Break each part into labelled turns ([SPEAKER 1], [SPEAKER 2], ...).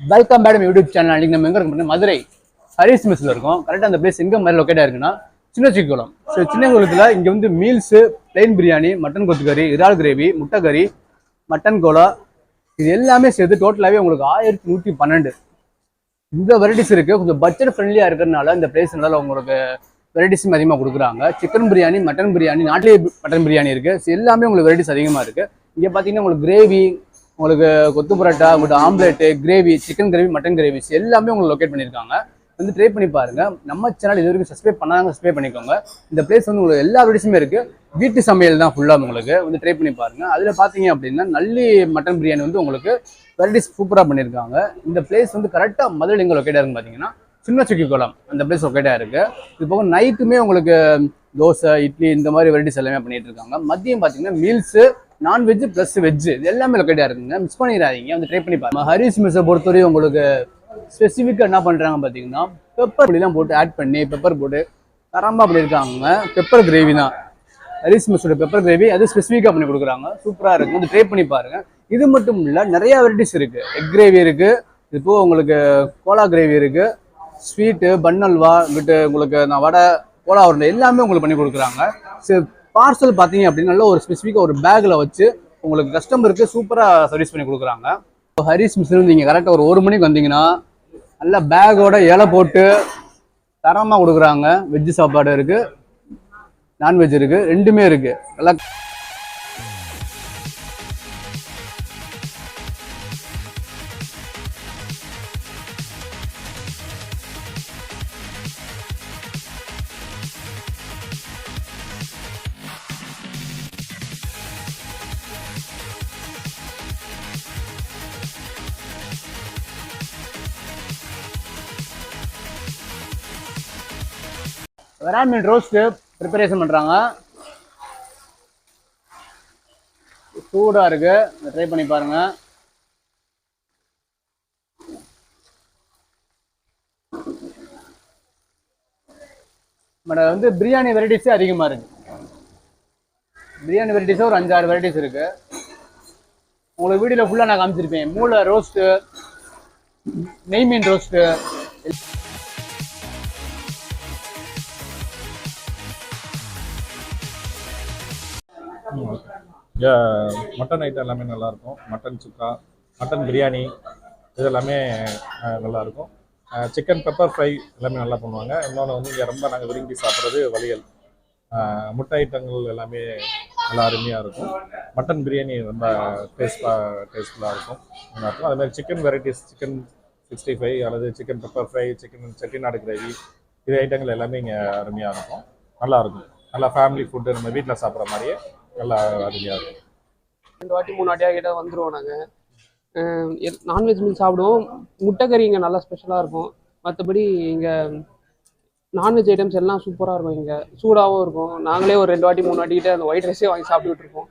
[SPEAKER 1] Welcome madam YouTube channel அன்றைக்கி நம்ம எங்கே இருக்கோம் மதுரை. ஹரிஸ் மெஸ்ஸில் இருக்கோம். கரெக்டாக அந்த பிளேஸ் எங்கே மாதிரி லொக்கேட்டாக இருக்குன்னா சின்ன சிக்குளம் ஸோ சின்ன குளத்தில் இங்கே வந்து மீல்ஸு பிளெயின் பிரியாணி மட்டன் கொத்துக்கறி இறால் கிரேவி முட்டை கறி மட்டன் கோலா இது எல்லாமே சேர்த்து டோட்டலாகவே உங்களுக்கு ஆயிரத்தி நூற்றி பன்னெண்டு. இந்த வெரைட்டிஸ் இருக்குது கொஞ்சம் பட்ஜெட் ஃப்ரெண்ட்லியாக இருக்கிறதுனால இந்த பிளேஸ்னால உங்களுக்கு வெரைட்டிஸும் அதிகமாக கொடுக்குறாங்க. சிக்கன் பிரியாணி மட்டன் பிரியாணி நாட்டிலே மட்டன் பிரியாணி இருக்குது எல்லாமே உங்களுக்கு வெரைட்டிஸ் அதிகமாக இருக்குது இங்கே பார்த்தீங்கன்னா உங்களுக்கு கிரேவி உங்களுக்கு கொத்து பரோட்டா உங்களுக்கு omelette gravy chicken gravy mutton gravies எல்லாமே உங்களுக்கு லொக்கேட் பண்ணியிருக்காங்க. வந்து ட்ரை பண்ணி பாருங்க. நம்ம சேனல் இது வரைக்கும் சப்ஸ்கிரைப் பண்ணாங்க சப்ஸ்கிரைப் பண்ணிக்கோங்க. இந்த பிளேஸ் வந்து உங்களுக்கு எல்லா வெரைட்டிஸுமே இருக்கு. வீட்டு சமையல் தான் ஃபுல்லாக உங்களுக்கு. வந்து ட்ரை பண்ணி பாருங்க. அதில் பார்த்தீங்க அப்படின்னா நல்லி மட்டன் பிரியாணி வந்து உங்களுக்கு வெரைட்டிஸ் சூப்பராக பண்ணியிருக்காங்க. இந்த பிளேஸ் வந்து கரெக்டாக மதுரை எங்கே லொக்கேட்டாக இருக்குன்னு பார்த்தீங்கன்னா சின்ன சுக்கி குளம். அந்த பிளேஸ் லொக்கேட்டாக இருக்குது இது போக நைட்டுமே உங்களுக்கு தோசை இட்லி இந்த மாதிரி வெரைட்டிஸ் எல்லாமே பண்ணிகிட்டு இருக்காங்க. மதியம் பார்த்தீங்கன்னா மீல்ஸு நான்வெஜ் ப்ளஸ் வெஜ் இது எல்லாமே லொக்கேட்டாக இருக்குங்க. மிஸ் பண்ணிடாதீங்க. வந்து ட்ரை பண்ணி பாருங்க. ஹரிஸ் மிஸ்ஸை பொறுத்தவரையும் உங்களுக்கு ஸ்பெசிஃபிக்காக என்ன பண்ணுறாங்க பார்த்தீங்கன்னா பெப்பர் பொடிலாம் போட்டு ஆட் பண்ணி பெப்பர் போட்டு தரமாக பண்ணியிருக்காங்க பெப்பர் கிரேவி தான். ஹரிஸ் மிஸ்ஸோட பெப்பர் கிரேவி அது ஸ்பெசிஃபிக்காக பண்ணி கொடுக்குறாங்க. சூப்பராக இருக்குது வந்து ட்ரை பண்ணி பாருங்க. இது மட்டும் இல்லை நிறைய வெரைட்டிஸ் இருக்குது எக் கிரேவி இருக்குது இப்போ உங்களுக்கு கோலா கிரேவி இருக்குது ஸ்வீட்டு பன் அல்வா இங்கிட்டு உங்களுக்கு நான் வடை கோலா உருண்டை எல்லாமே உங்களுக்கு பண்ணி கொடுக்குறாங்க. சரி பார்சல் பார்த்தீங்க அப்படின்னா நல்ல ஒரு ஸ்பெசிஃபிக்காக ஒரு பேக்கில் வச்சு உங்களுக்கு கஸ்டமருக்கு சூப்பராக சர்வீஸ் பண்ணி கொடுக்குறாங்க. இப்போ ஹரிஸ் மிஸ்ல நீங்கள் கரெக்டாக ஒரு ஒரு மணிக்கு வந்தீங்கன்னா நல்ல பேக்கோட இலை போட்டு தரமாக கொடுக்குறாங்க. வெஜ்ஜு சாப்பாடு இருக்குது நான்வெஜ் இருக்குது ரெண்டுமே இருக்குது நல்லா வெராமின் மீன் ரோஸ்ட்டு ப்ரிப்பரேஷன் பண்ணுறாங்க சூடாக இருக்கு. ட்ரை பண்ணி பாருங்க. பட் வந்து பிரியாணி வெரைட்டிஸே அதிகமாக இருக்கு. பிரியாணி வெரைட்டிஸே ஒரு அஞ்சாறு வெரைட்டிஸ் இருக்கு. உங்களுக்கு வீடியோவில் ஃபுல்லாக நான் காமிச்சிருப்பேன். மூளை ரோஸ்ட்டு நெய் மீன் ரோஸ்ட்டு
[SPEAKER 2] மட்டன் ஐட்டம் எல்லாமே நல்லாயிருக்கும். மட்டன் சுக்கா மட்டன் பிரியாணி இது எல்லாமே நல்லாயிருக்கும். சிக்கன் பெப்பர் ஃப்ரை எல்லாமே நல்லா பண்ணுவாங்க. இன்னொன்று வந்து இங்கே ரொம்ப நாங்கள் விரும்பி சாப்பிட்றது வளையல். முட்டை ஐட்டங்கள் எல்லாமே நல்லா அருமையாக இருக்கும். மட்டன் பிரியாணி ரொம்ப டேஸ்ட்டாக டேஸ்ட்ஃபுல்லாக இருக்கும். நல்லாயிருக்கும் அதுமாதிரி chicken varieties chicken sixty five அல்லது chicken pepper fry chicken Chettinad gravy இது ஐட்டங்கள் எல்லாமே இங்கே அருமையாக இருக்கும். நல்லாயிருக்கும் நல்லா ஃபேமிலி ஃபுட்டு நம்ம வீட்டில் சாப்பிட்ற மாதிரியே நல்லா அருமையாக இருக்கும்.
[SPEAKER 3] ரெண்டு வாட்டி மூணு வாட்டியாக கிட்ட வந்துடுவோம் நாங்கள் நான்வெஜ் மீன் சாப்பிடுவோம். முட்டைக்கறி இங்கே நல்லா ஸ்பெஷலாக இருக்கும். மற்றபடி இங்கே நான்வெஜ் ஐட்டம்ஸ் எல்லாம் சூப்பராக இருக்கும் இங்கே. சூடாகவும் இருக்கும். நாங்களே ஒரு ரெண்டு வாட்டி மூணு வாட்டி கிட்ட அந்த ஒயிட் ரைஸே வாங்கி சாப்பிட்டுட்டு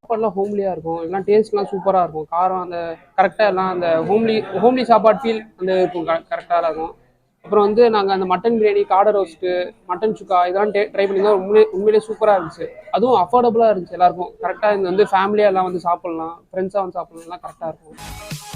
[SPEAKER 3] சாப்பாடுலாம் ஹோம்லியாக இருக்கும். எல்லாம் டேஸ்ட்லாம் சூப்பராக இருக்கும். காரம் அந்த கரெக்டாக எல்லாம் அந்த ஹோம்லி ஹோம்லி சாப்பாடு ஃபீல் அந்த இருக்கும். கரெக்டாக இருக்கும். அப்புறம் வந்து நாங்கள் அந்த மட்டன் பிரியாணி காடை ரோஸ்ட்டு மட்டன் சுக்கா இதெல்லாம் ட்ரை பண்ணியிருந்தோம் உண்மையிலே உண்மையிலே சூப்பராக இருந்துச்சு. அதுவும் அஃபோர்டபுளாக இருந்துச்சு எல்லாருக்கும். கரெக்டாக இந்த வந்து ஃபேமிலியாக எல்லாம் வந்து சாப்பிட்லாம். ஃப்ரெண்ட்ஸாக வந்து சாப்பிட்லாம். எல்லாம் கரெக்டாக இருக்கும்.